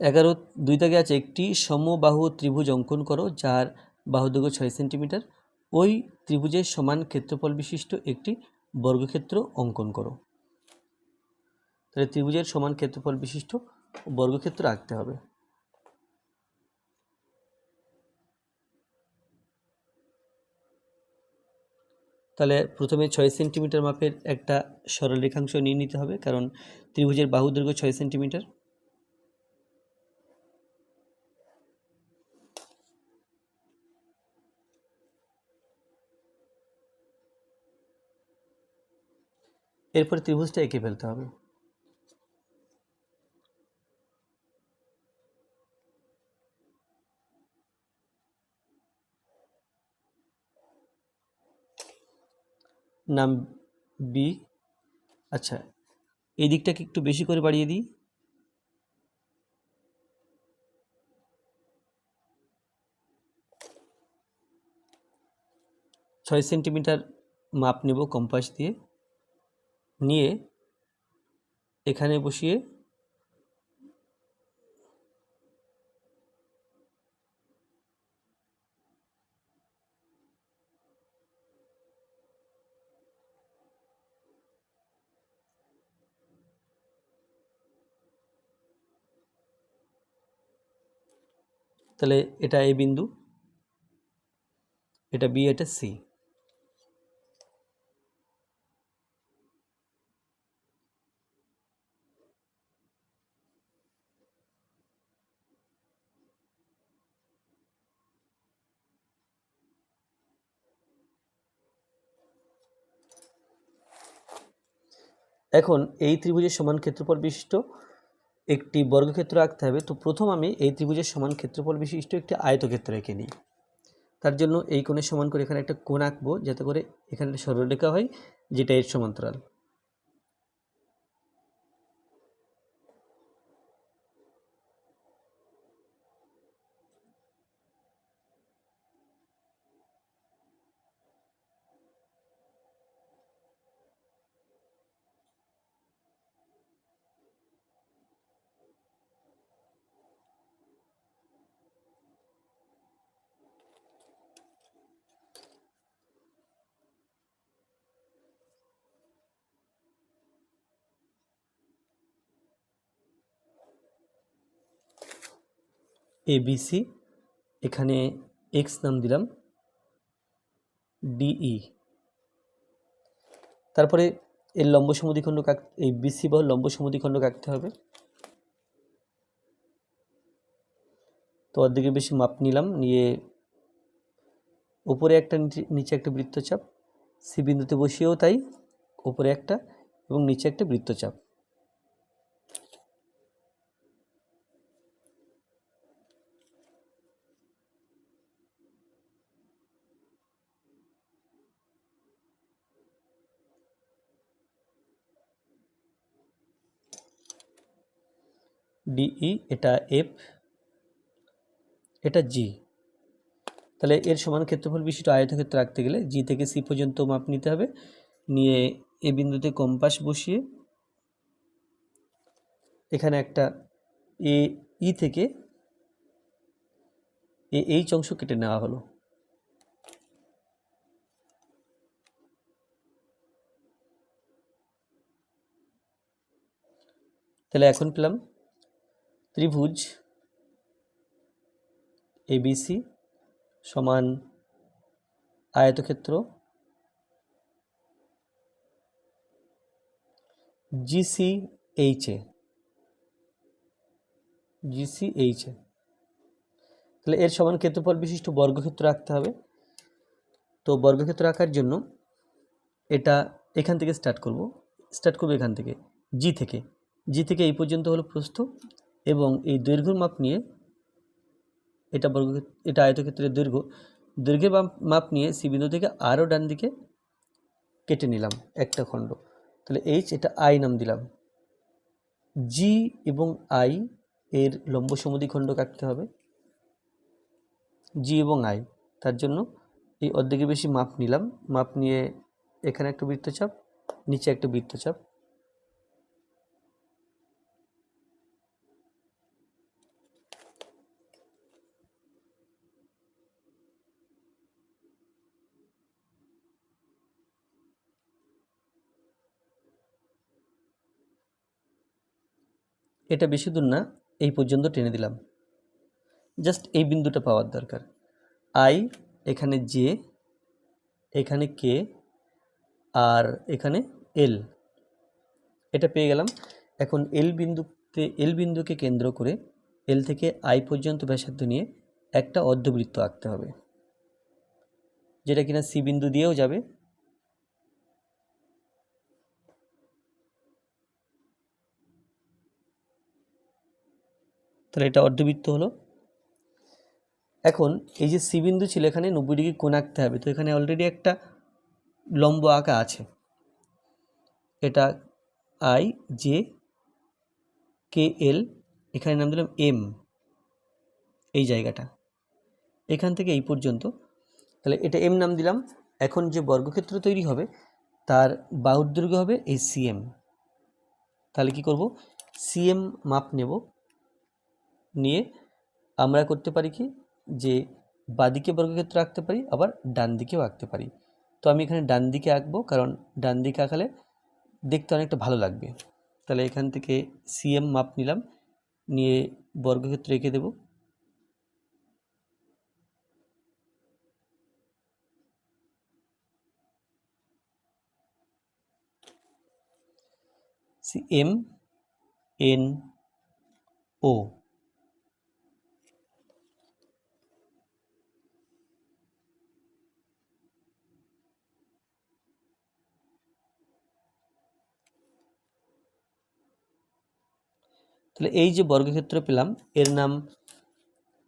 এগারো, দুই দাগে আছে একটি সমবাহু ত্রিভুজ অঙ্কন করো, যার বাহুদৈর্ঘ্য ছয় সেন্টিমিটার। ওই ত্রিভুজের সমান ক্ষেত্রফল বিশিষ্ট একটি বর্গক্ষেত্র অঙ্কন করো। তাহলে ত্রিভুজের সমান ক্ষেত্রফল বিশিষ্ট বর্গক্ষেত্র আঁকতে হবে। তাহলে প্রথমে ছয় সেন্টিমিটার মাপের একটা সরল রেখাংশ নিয়ে নিতে হবে, কারণ ত্রিভুজের বাহু দৈর্ঘ্য ছয় সেন্টিমিটার। এরপরে ত্রিভুজটা এঁকে ফেলতে হবে। নাম বি আচ্ছা এই দিকটাকে একটু বেশি করে বাড়িয়ে দিই। ছয় সেন্টিমিটার মাপ নেব কম্পাস দিয়ে। নিয়ে এখানে বসিয়ে তাহলে এটা এ বিন্দু এটা বি এটা সি এখন এই ত্রিভুজের সমান ক্ষেত্রফল বিশিষ্ট একটি বর্গক্ষেত্র আঁকতে হবে। তো প্রথম আমি এই ত্রিভুজের সমান ক্ষেত্রফল বিশিষ্ট একটি আয়তক্ষেত্র এঁকে নিই। তার জন্য এই কোণের সমান করে এখানে একটা কোণ আঁকবো, যাতে করে এখানে সরলরেখা হয়, যেটা এর সমান্তরাল। এবিসি এখানে এক্স নাম দিলাম ডিই তারপরে এর লম্ব সমদ্বিখণ্ড কাক, এই বিসি বাহুর লম্ব সমদ্বিখণ্ড কাটতে হবে। তো অর্ধেকের বেশি মাপ নিলাম, নিয়ে উপরে একটা নিচে একটা বৃত্তচাপ সি বিন্দুতে বসিয়েও তাই, উপরে একটা এবং নিচে একটা বৃত্তচাপ। ডিই এটা এফ এটা জি তাহলে এর সমান ক্ষেত্রফল বিশিষ্ট আয়তক্ষেত্র রাখতে গেলে জি থেকে সি পর্যন্ত মাপ নিতে হবে। নিয়ে এ বিন্দুতে কম্পাস বসিয়ে এখানে একটা এ ই থেকে এ এইচ অংশ কেটে নেওয়া হলো। তাহলে এখন পেলাম ত্রিভুজ এবিসি সমান আয়তক্ষেত্র জিসি এইচে জিসি এইচে তাহলে এর সমান ক্ষেত্রফল বিশিষ্ট বর্গক্ষেত্র রাখতে হবে। তো বর্গক্ষেত্র রাখার জন্য এটা এখান থেকে স্টার্ট করব। স্টার্ট করব এখান থেকে, জি থেকে। জি থেকে এই পর্যন্ত হলো প্রস্থ। এবং এই দৈর্ঘ্যর মাপ নিয়ে এটা বর্গ, এটা আয়তক্ষেত্রের দৈর্ঘ্য, দৈর্ঘ্যের মাপ- নিয়ে সি বিন্দু থেকে আরও ডান দিকে কেটে নিলাম একটা খণ্ড। তাহলে এইচ এটা আই নাম দিলাম। জি এবং আই এর লম্ব সমদ্বিখণ্ড কাটতে হবে। জি এবং আই তার জন্য এই অর্ধেকের বেশি মাপ নিলাম। মাপ নিয়ে এখানে একটা বৃত্তচাপ, নিচে একটা বৃত্তচাপ। এটা বেশি দূর না, এই পর্যন্ত টেনে দিলাম। জাস্ট এই বিন্দুটা পাওয়ার দরকার। আই এখানে জে এখানে কে আর এখানে এল এটা পেয়ে গেলাম। এখন এল বিন্দুতে এল বিন্দুকে কেন্দ্র করে এল থেকে আই পর্যন্ত ব্যাসার্ধ নিয়ে একটা অর্ধবৃত্ত আঁকতে হবে। যেটা কিনা সি বিন্দু দিয়েও যাবে। তাহলে এটা অর্ধবৃত্ত হলো। এখন এই যে সি বিন্দু ছিল, এখানে নব্বই ডিগ্রি কোণ আঁকতে হবে। তো এখানে অলরেডি একটা লম্ব আঁকা আছে। এটা আই জে কে এল এখানে নাম দিলাম এম এই জায়গাটা। এখান থেকে এই পর্যন্ত। তাহলে এটা এম নাম দিলাম। এখন যে বর্গক্ষেত্র তৈরি হবে, তার বাহুর দৈর্ঘ্য হবে এই সিএম তাহলে কি করব? সিএম মাপ নেব। নিয়ে আমরা করতে পারি কি? যে বাদিকে বর্গক্ষেত্র আঁকতে পারি, আবার ডান দিকেও আঁকতে পারি। তো আমি এখানে ডান দিকে আঁকবো, কারণ ডান দিকে আঁকালে দেখতে অনেকটা ভালো লাগবে। তাহলে এখান থেকে সিএম মাপ নিলাম, নিয়ে বর্গক্ষেত্র এঁকে দেব। সি এম এন ও তাহলে এই যে বর্গক্ষেত্র পেলাম, এর নাম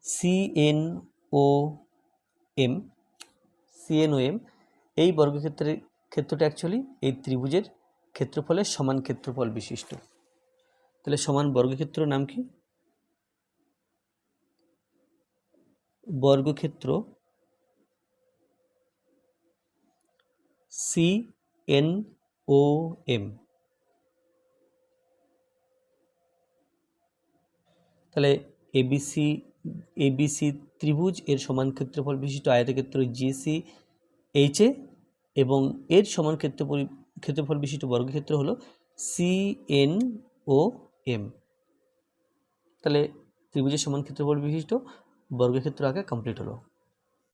C N O M C N O M এই বর্গক্ষেত্রের ক্ষেত্রটা অ্যাকচুয়ালি এই ত্রিভুজের ক্ষেত্রফলের সমান ক্ষেত্রফল বিশিষ্ট। তাহলে সমান বর্গক্ষেত্র নাম কি? বর্গক্ষেত্র সি এন ও এম তাহলে এবিসি এবিসি ত্রিভুজ এর সমান ক্ষেত্রফল বিশিষ্ট আয়তক্ষেত্র জিসি এইচে এবং এর সমান ক্ষেত্র ক্ষেত্রফল বিশিষ্ট বর্গক্ষেত্র হলো সি এন ও এম তাহলে ত্রিভুজের সমান ক্ষেত্রফল বিশিষ্ট বর্গক্ষেত্র আগে কমপ্লিট হলো।